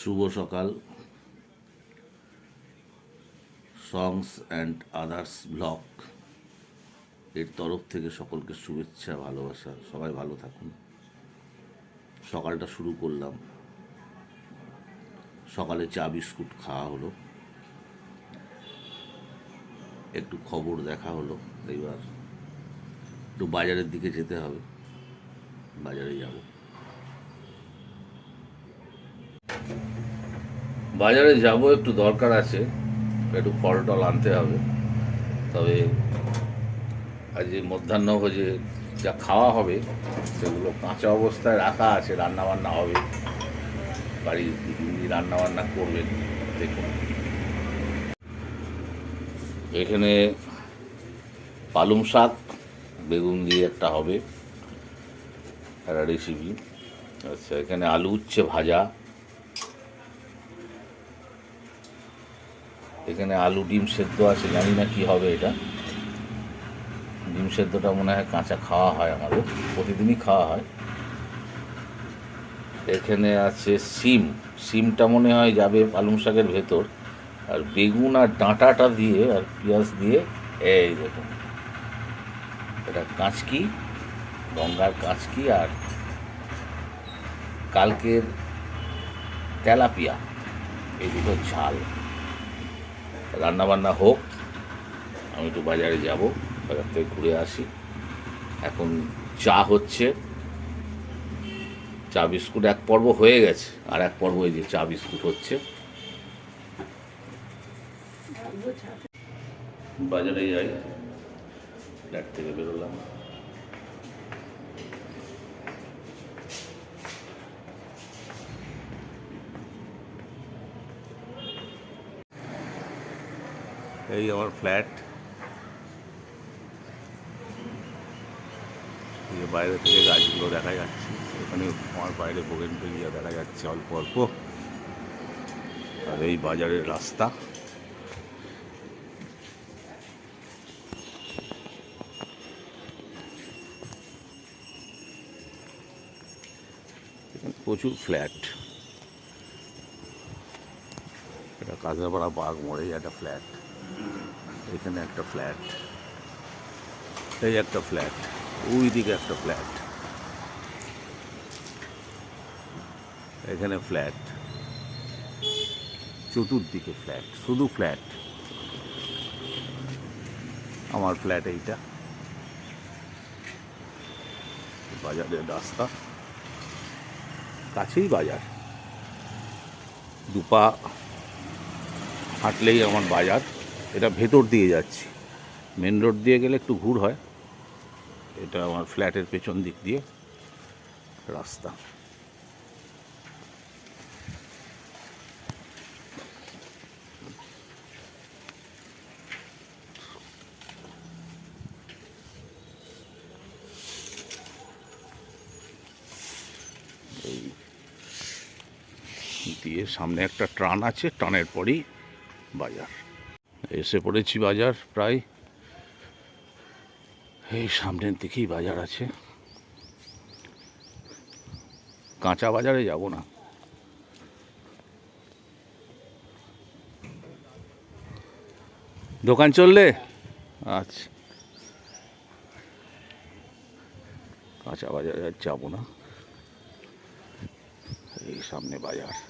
শুভ সকাল। সংস and others blog এর তরফ থেকে সকলকে শুভেচ্ছা, ভালোবাসা, সবাই ভালো থাকুন। সকালটা শুরু করলাম। সকালে চা, বিস্কুট খাওয়া হলো। একটু খবর দেখা হলো, এইবার একটু বাজারের দিকে যেতে হবে। বাজারে যাব। বাজারে যাব, একটু দরকার আছে। একটু ফল টল আনতে হবে। তবে আজ যে মধ্যাহ্নভোজে যা খাওয়া হবে, সেগুলো কাঁচা অবস্থায় রাখা আছে রান্না বান্না হবে। বাড়ির যিনি রান্না বান্না করবেন, দেখুন। এখানে পালং শাক, বেগুন দিয়ে একটা হবে। একটা রেসিপি আচ্ছা এখানে আলু উচ্ছে ভাজা। এখানে আলু ডিম সেদ্ধ আছে, জানি না কি হবে এটা। ডিম সেদ্ধটা মনে হয় কাঁচা খাওয়া হয় আমাদের, প্রতিদিনই খাওয়া হয়। এখানে আছে সিম, সিমটা মনে হয় যাবে পালং শাকের ভেতর। আর বেগুন আর ডাঁটাটা দিয়ে আর পেঁয়াজ দিয়ে, এই দেখুন। এটা কাঁচকি, গঙ্গার কাঁচকি আর কালকের তেলাপিয়া, এই দুটো ঝাল। রান্না বান্না হোক, আমি একটু বাজারে যাব, বাজার থেকে ঘুরে আসি। এখন চা হচ্ছে। চা বিস্কুট এক পর্ব হয়ে গেছে, আর এক পর্ব এই যে চা বিস্কুট হচ্ছে। বাজারে যাই, ফ্ল্যাট থেকে বেরোলাম। এই আমার ফ্ল্যাট বাইরে থেকে গাছগুলো দেখা যাচ্ছে। এখানে আমার বাইরে বোগেন পেলিয়া দেখা যাচ্ছে অল্প অল্প। আর এই বাজারের রাস্তা। প্রচুর ফ্ল্যাট এটা কাঁচরাপাড়া বাঘ মোড়ে একটা ফ্ল্যাট এখানে একটা ফ্ল্যাট। এই একটা ফ্ল্যাট, ওই দিকে একটা ফ্ল্যাট। এখানে ফ্ল্যাট, চতুর্দিকে ফ্ল্যাট, শুধু ফ্ল্যাট। আমার ফ্ল্যাট এইটা। বাজারের রাস্তা। কাছেই বাজার। দুপা হাঁটলেই আমার বাজার। এটা ভেতর দিয়ে যাচ্ছি। মেন রোড দিয়ে গেলে একটু ঘুর হয়। এটা আমার ফ্ল্যাটের পেছন দিক দিয়ে রাস্তা। দিয়ে সামনে একটা ট্রান আছে, ট্রানের পরেই বাজার। এসে পড়েছি বাজার প্রায়। এই সামনের দিকেই বাজার আছে। কাঁচা বাজারে যাব না। দোকান চললে? আচ্ছা। কাঁচা বাজারে আর যাব না। এই সামনে বাজার।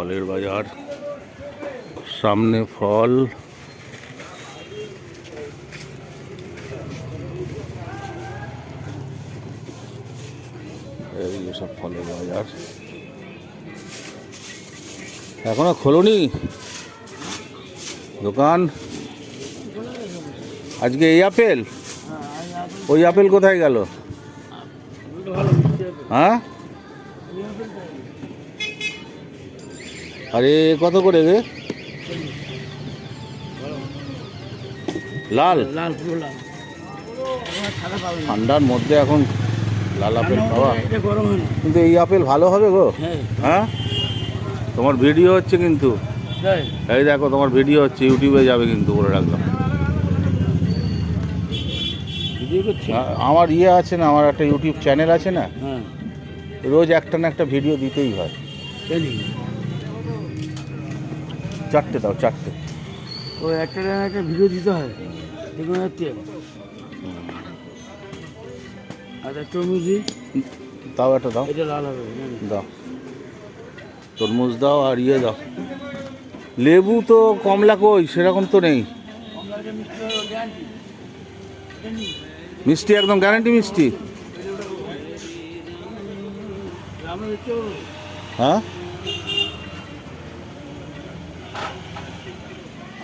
ফলের বাজার সামনে ফল। এই সব ফলের বাজার। এখনও খোলনি? দোকান? আজকে এই আপেল? ওই আপেল কোথায় গেল? হ্যাঁ? আরে কত করে রে? লাল? লাল পুরো লাল। ঠান্ডার মধ্যে এখন লাল আপেল খাওয়া। হয় কিন্তু এই আপেল ভালো হবে গো। হ্যাঁ। হ্যাঁ? তোমার ভিডিও হচ্ছে কিন্তু। এই দেখো তোমার ভিডিও হচ্ছে ইউটিউবে যাবে কিন্তু বলে রাখলাম। আমার ইয়ে আছে না আমার একটা ইউটিউব চ্যানেল আছে না? হ্যাঁ। রোজ একটা না একটা ভিডিও দিতেই হয়। চারটে দাও চারটে। ও একটা না একটা ভিডিও দিতে হয়। দেখুন আচ্ছা তরমুজি তাও একটা দাও। এটা লাল হবে দাও। তরমুজ দাও আর ইয়ে দাও। লেবু তো কমলা কই সেরকম তো নেই। মিষ্টি একদম গ্যারান্টি মিষ্টি। হ্যাঁ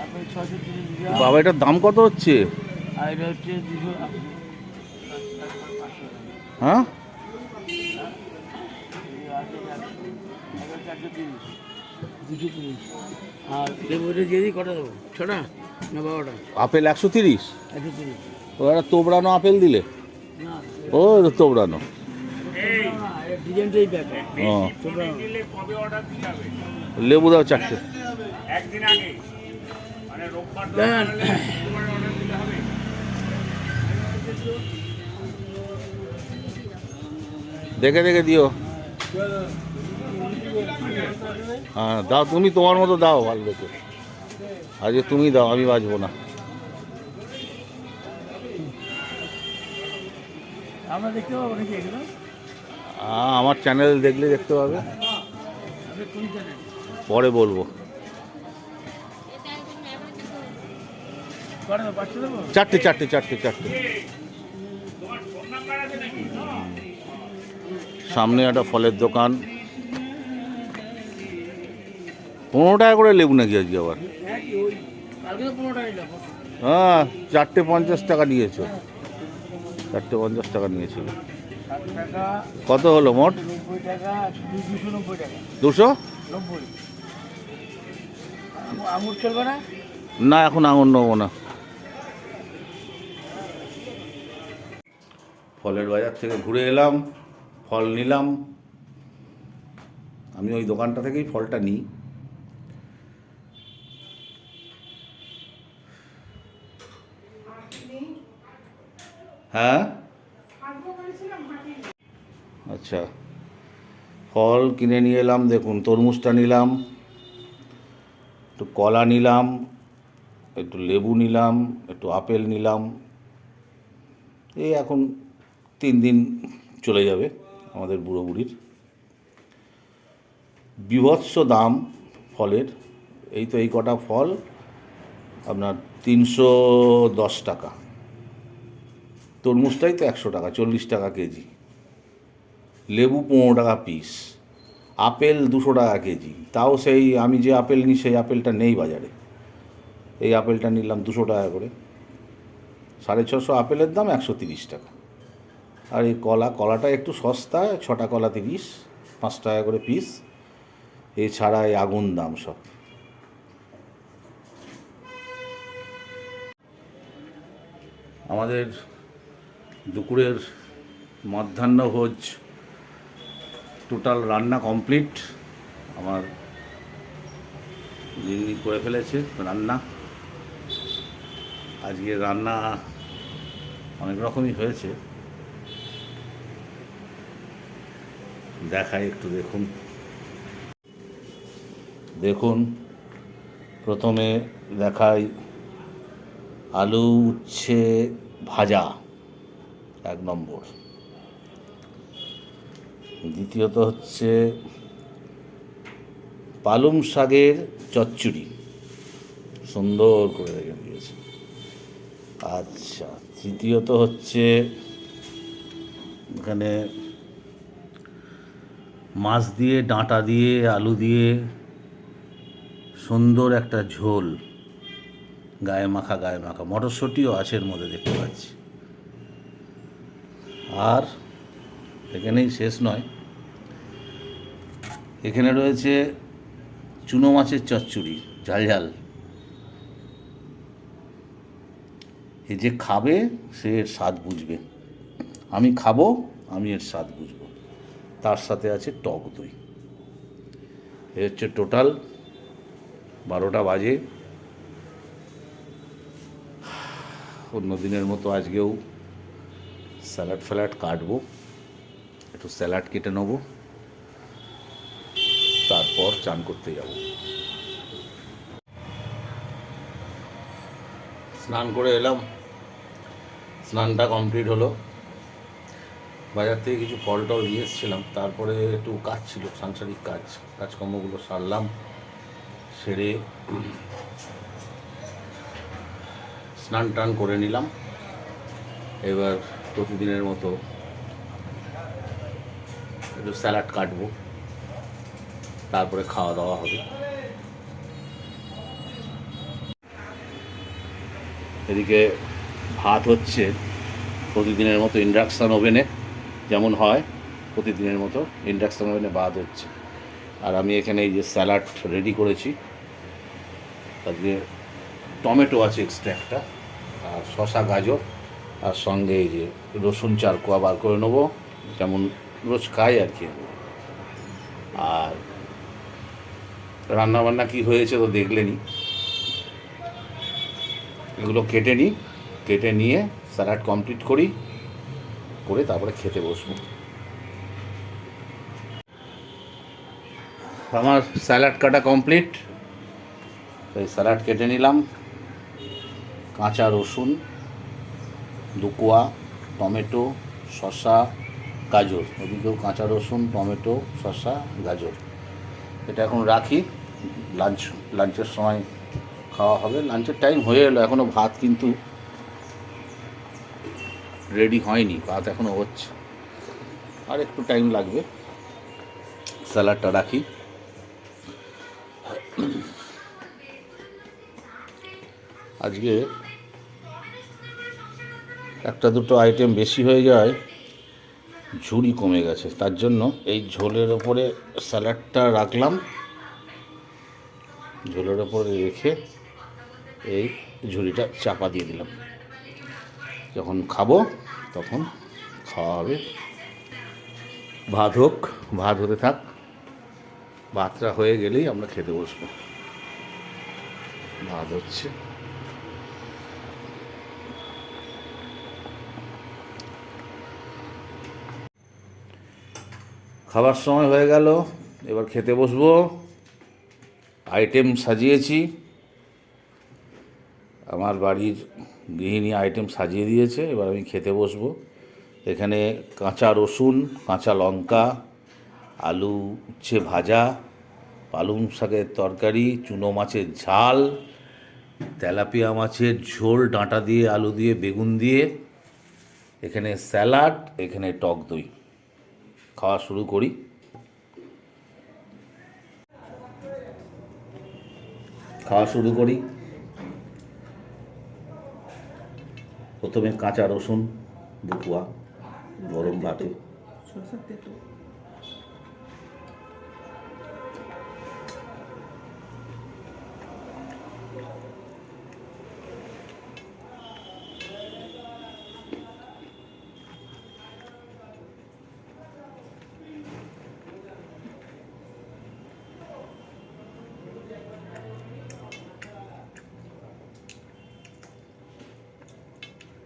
আপনি ছশো তিরিশ গ্রাম বাবা এটার দাম কত হচ্ছে? হ্যাঁ? আপেল একশো তিরিশ? ও একটা তোবড়ানো আপেল দিলে? ও তোবড়ানো। লেবু দাও চারটে। দেন দেখে দেখে দিও। হ্যাঁ দাও তুমি তোমার মতো দাও ভালো দেখে। আজকে তুমি দাও আমি বাজবো না। আমরা দেখতে পাবো নাকি এগুলো? আমার চ্যানেল দেখলে দেখতে পাবে। চ্যানেল পরে বলব। চারটে চারটে চারটে চারটে। সামনে একটা ফলের দোকান। পনেরো টাকা করে লেবু নাকি আজকে আবার? হ্যাঁ চারটে পঞ্চাশ টাকা নিয়েছো। চারটে পঞ্চাশ টাকা নিয়েছিল কত হলো মোট? দুশো? না এখন আঙুর নেব না। ফলের বাজার থেকে ঘুরে এলাম, ফল নিলাম। আমি ওই দোকানটা থেকেই ফলটা নিই। হ্যাঁ? আচ্ছা। ফল কিনে নিয়ে এলাম, দেখুন, তরমুজটা নিলাম, একটু কলা নিলাম, একটু লেবু নিলাম, একটু আপেল নিলাম। এই এখন তিন দিন চলে যাবে আমাদের বুড়ো বুড়ির। বিভৎস দাম ফলের। এই তো এই কটা ফল, আপনার তিনশো দশ টাকা। তরমুজটাই তো একশো টাকা, চল্লিশ টাকা কেজি। লেবু পনেরো টাকা পিস আপেল দুশো টাকা কেজি। তাও সেই আমি যে আপেল নিই, সেই আপেলটা নেই বাজারে। এই আপেলটা নিলাম দুশো টাকা করে। সাড়ে ছশো আপেলের দাম একশো তিরিশ টাকা। আর এই কলা, কলাটা একটু সস্তা, ছটা কলা তিরিশ, পাঁচ টাকা করে পিস এছাড়া এই আগুন দাম সব। আমাদের দুপুরের মধ্যাহ্ন ভোজ টোটাল রান্না কমপ্লিট। আমার যিনি করে ফেলেছে রান্না। আজকে রান্না অনেক রকমই হয়েছে। দেখাই, একটু দেখুন। দেখুন, প্রথমে দেখাই আলু উচ্ছে ভাজা, এক নম্বর। দ্বিতীয়ত হচ্ছে পালং শাকের চচ্চড়ি। সুন্দর করে রেখে দিয়েছে। আচ্ছা তৃতীয়ত হচ্ছে এখানে মাছ দিয়ে, ডাঁটা দিয়ে, আলু দিয়ে, সুন্দর একটা ঝোল। গায়ে মাখা গায়ে মাখা। মটরশুঁটিও আছে এর মধ্যে, দেখতে পাচ্ছি। আর এখানেই শেষ নয়। এখানে রয়েছে চুনো মাছের চচ্চড়ি, ঝাল ঝাল। এ যে খাবে, সে এর স্বাদ বুঝবে। আমি খাব, আমি এর স্বাদ বুঝব। তার সাথে আছে টক দই। এ হচ্ছে টোটাল বারোটা বাজে। অন্য দিনের মতো আজকেও স্যালাড ফ্যালাড কাটবো। একটু স্যালাড কেটে নেব। তারপর চান করতে যাব। স্নান করে এলাম। স্নানটা কমপ্লিট হলো। বাজার থেকে কিছু ফল টল নিয়ে এসেছিলাম। তারপরে একটু কাজ ছিল, সাংসারিক কাজ। কাজকর্মগুলো সারলাম, সেরে স্নান টান করে নিলাম। এবার প্রতিদিনের মতো একটু স্যালাড কাটবো, তারপরে খাওয়া দাওয়া হবে। এদিকে ভাত হচ্ছে, প্রতিদিনের মতো ইন্ডাকশান ওভেনে। যেমন হয় প্রতিদিনের মতো ইন্ডাকশান ওভেনে বাদ হচ্ছে। আর আমি এখানে এই যে স্যালাড রেডি করেছি আজকে টমেটো আছে এক্সট্রা একটা আর শশা গাজর, আর সঙ্গে এই যে রসুন চার কোয়া বার করে নেব, যেমন রোজ খাই আর কি আর রান্নাবান্না কি হয়েছে তো দেখলেনি এগুলো কেটে নিই কেটে নিয়ে স্যালাড কমপ্লিট করি। করে তারপরে খেতে বসবো। আমার স্যালাড কাটা কমপ্লিট। এই স্যালাড কেটে নিলাম। কাঁচা রসুন, দুকোয়া, টমেটো, শসা, গাজর। ওদিকেও কাঁচা রসুন, টমেটো, শসা, গাজর। এটা এখন রাখি। লাঞ্চ, লাঞ্চের সময় খাওয়া হবে। লাঞ্চের টাইম হয়ে এলো। এখনও ভাত কিন্তু রেডি হয়নি, ভাত এখনও হচ্ছে। আর একটু টাইম লাগবে। স্যালাডটা রাখি। আজকে একটা দুটো আইটেম বেশি হয়ে যায়, ঝুড়ি কমে গেছে। তার জন্য এই ঝোলের ওপরে স্যালাডটা রাখলাম। ঝোলের ওপরে রেখে এই ঝুড়িটা চাপা দিয়ে দিলাম। যখন খাব, তখন খাওয়া হবে ভাত হোক, ভাত হতে থাক, ভাতটা হয়ে গেলেই আমরা খেতে বসবো। ভাত হচ্ছে। খাবার সময় হয়ে গেল, এবার খেতে বসবো। আইটেম সাজিয়েছি। আমার বাড়ির গৃহিণী আইটেম সাজিয়ে দিয়েছে, এবার আমি খেতে বসবো। এখানে কাঁচা রসুন, কাঁচা লঙ্কা, আলু উচ্ছে ভাজা, পালং শাকের তরকারি, চুনো মাছের ঝাল, তেলাপিয়া মাছের ঝোল, ডাঁটা দিয়ে, আলু দিয়ে, বেগুন দিয়ে, এখানে স্যালাড, এখানে টক দই। খাওয়া শুরু করি। খাওয়া শুরু করি। প্রথমে কাঁচা রসুন দুপুয়া গরম ভাতে।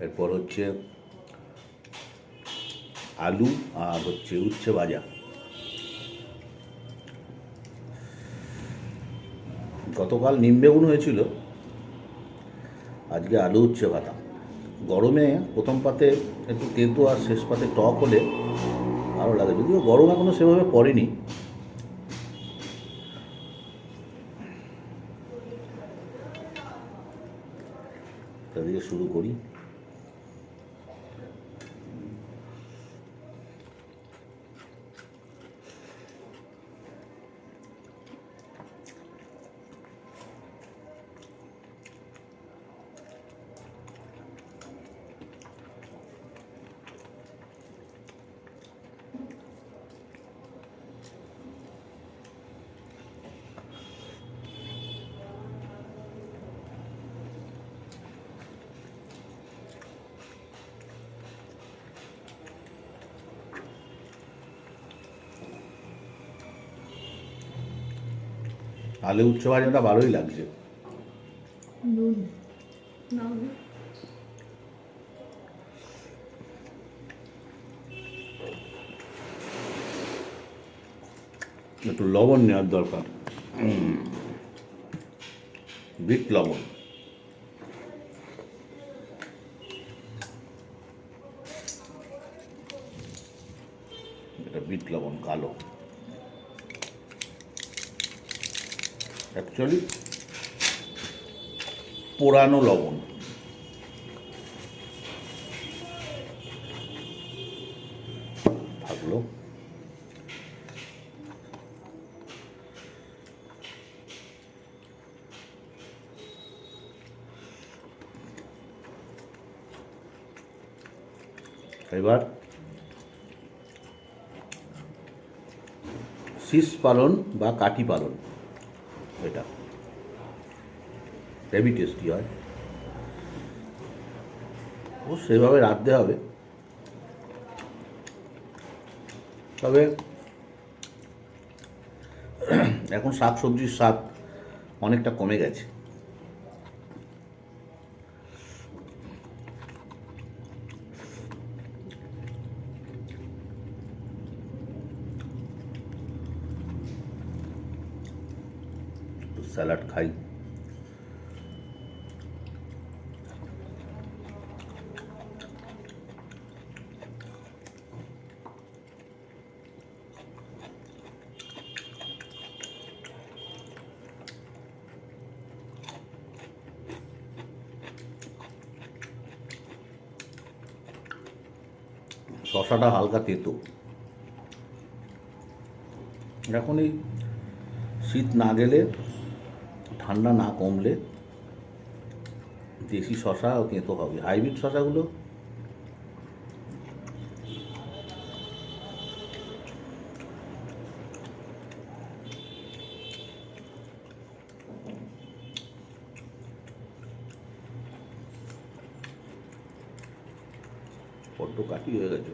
এরপর হচ্ছে আলু আর হচ্ছে উচ্ছে ভাজা। গতকাল নিম বেগুন হয়েছিল, আজকে আলু উচ্ছে ভাতা। গরমে প্রথম পাতে একটু তেঁতো আর শেষ পাতে টক হলে ভালো লাগে, যদিও গরম এখনও সেভাবে পড়েনি। শুরু করি। আলু উচ্চ ভাজনটা ভালোই লাগছে। একটু লবণ নেওয়ার দরকার। বিট লবণ। অ্যাকচুয়ালি পোড়ানো লবণ থাকল এবার শীষ পালন বা কাঠি পালন এটা হেভি টেস্টি হয়। ও সেভাবে রাঁধতে হবে। তবে এখন শাক সবজির স্বাদ অনেকটা কমে গেছে। স্যালাড খাই। শশাটা হালকা তেতো। এখন এই শীত না গেলে, ঠান্ডা না কমলে দেশি শশা তেঁতো হবে। হাইব্রিড শশাগুলো বড্ড কাটি হয়ে গেছে।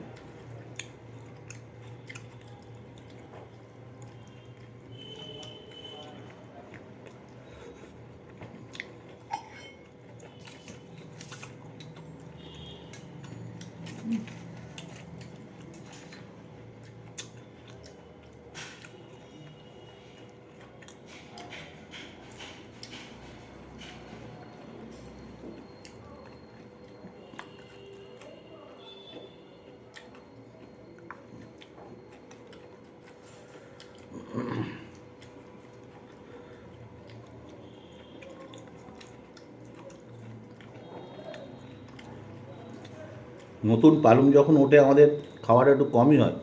নতুন পালং যখন ওঠে, আমাদের খাওয়াটা একটু কমই হয়।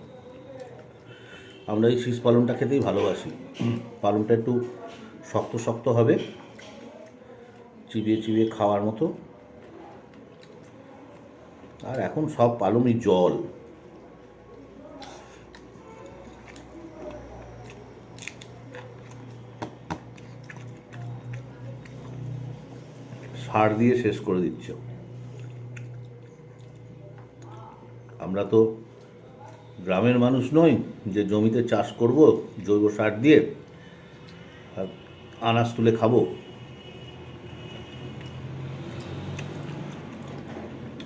আমরা এই শীষ পালংটা খেতেই ভালোবাসি। পালংটা একটু শক্ত শক্ত হবে, চিবিয়ে চিবিয়ে খাওয়ার মতো। আর এখন সব পালংই জল। সার দিয়ে শেষ করে দিচ্ছে। আমরা তো গ্রামের মানুষ নই যে জমিতে চাষ করব, জৈব সার দিয়ে আর আনাজ তুলে খাব।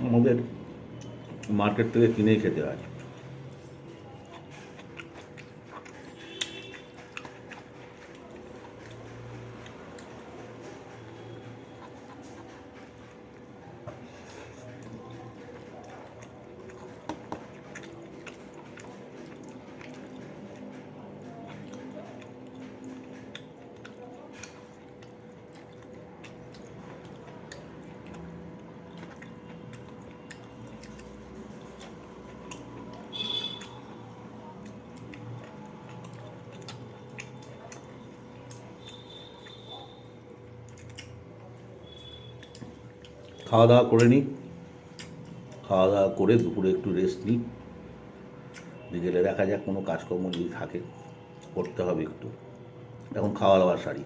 আমাদের মার্কেট থেকে কিনেই খেতে হয়। খাওয়া দাওয়া করে নিই। খাওয়া দাওয়া করে দুপুরে একটু রেস্ট নিই। বিকেলে দেখা যাক কোনো কাজকর্ম যদি থাকে, করতে হবে একটু। এখন খাওয়া দাওয়া সারি।